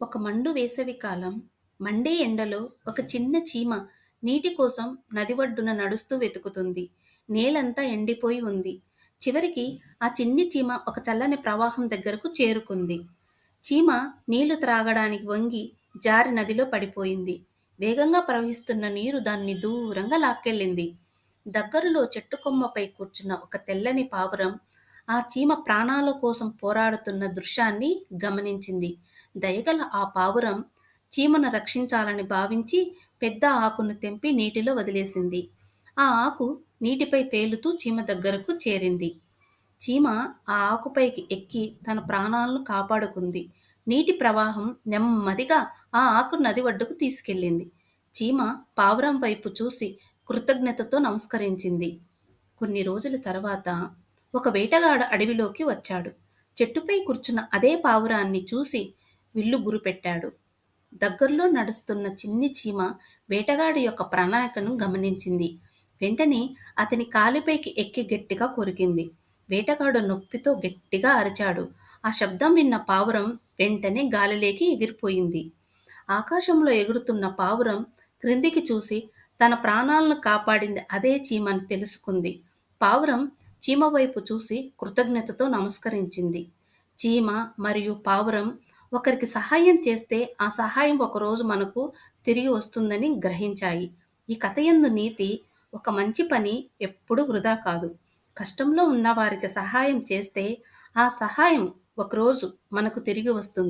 ఒక మండు వేసవి కాలం మండే ఎండలో ఒక చిన్న చీమ నీటి కోసం నది ఒడ్డున నడుస్తూ వెతుకుతుంది. నేలంతా ఎండిపోయి ఉంది. చివరికి ఆ చిన్ని చీమ ఒక చల్లని ప్రవాహం దగ్గరకు చేరుకుంది. చీమ నీళ్ళు త్రాగడానికి వంగి జారి నదిలో పడిపోయింది. వేగంగా ప్రవహిస్తున్న నీరు దాన్ని దూరంగా లాక్కెళ్ళింది. దగ్గరలో చెట్టు కొమ్మపై కూర్చున్న ఒక తెల్లని పావురం ఆ చీమ ప్రాణాల కోసం పోరాడుతున్న దృశ్యాన్ని గమనించింది. దయగల ఆ పావురం చీమను రక్షించాలని భావించి పెద్ద ఆకును తెంపి నీటిలో వదిలేసింది. ఆ ఆకు నీటిపై తేలుతూ చీమ దగ్గరకు చేరింది. చీమ ఆ ఆకుపైకి ఎక్కి తన ప్రాణాలను కాపాడుకుంది. నీటి ప్రవాహం నెమ్మదిగా ఆ ఆకు నది ఒడ్డుకు తీసుకెళ్ళింది. చీమ పావురం వైపు చూసి కృతజ్ఞతతో నమస్కరించింది. కొన్ని రోజుల తర్వాత ఒక వేటగాడు అడవిలోకి వచ్చాడు. చెట్టుపై కూర్చున్న అదే పావురాన్ని చూసి విల్లు గురిపెట్టాడు. దగ్గరలో నడుస్తున్న చిన్ని చీమ వేటగాడి యొక్క ప్రణాళికను గమనించింది. వెంటనే అతని కాలిపైకి ఎక్కి గట్టిగా కొరికింది. వేటగాడు నొప్పితో గట్టిగా అరిచాడు. ఆ శబ్దం విన్న పావురం వెంటనే గాలిలోకి ఎగిరిపోయింది. ఆకాశంలో ఎగురుతున్న పావురం క్రిందికి చూసి తన ప్రాణాలను కాపాడింది అదే చీమని తెలుసుకుంది. పావురం చీమ వైపు చూసి కృతజ్ఞతతో నమస్కరించింది. చీమ మరియు పావురం ఒకరికి సహాయం చేస్తే ఆ సహాయం ఒకరోజు మనకు తిరిగి వస్తుందని గ్రహించాయి. ఈ కథ ఎందు నీతి ఒక మంచి పని ఎప్పుడు వృధా కాదు. కష్టంలో ఉన్న వారికి సహాయం చేస్తే ఆ సహాయం ఒకరోజు మనకు తిరిగి వస్తుంది.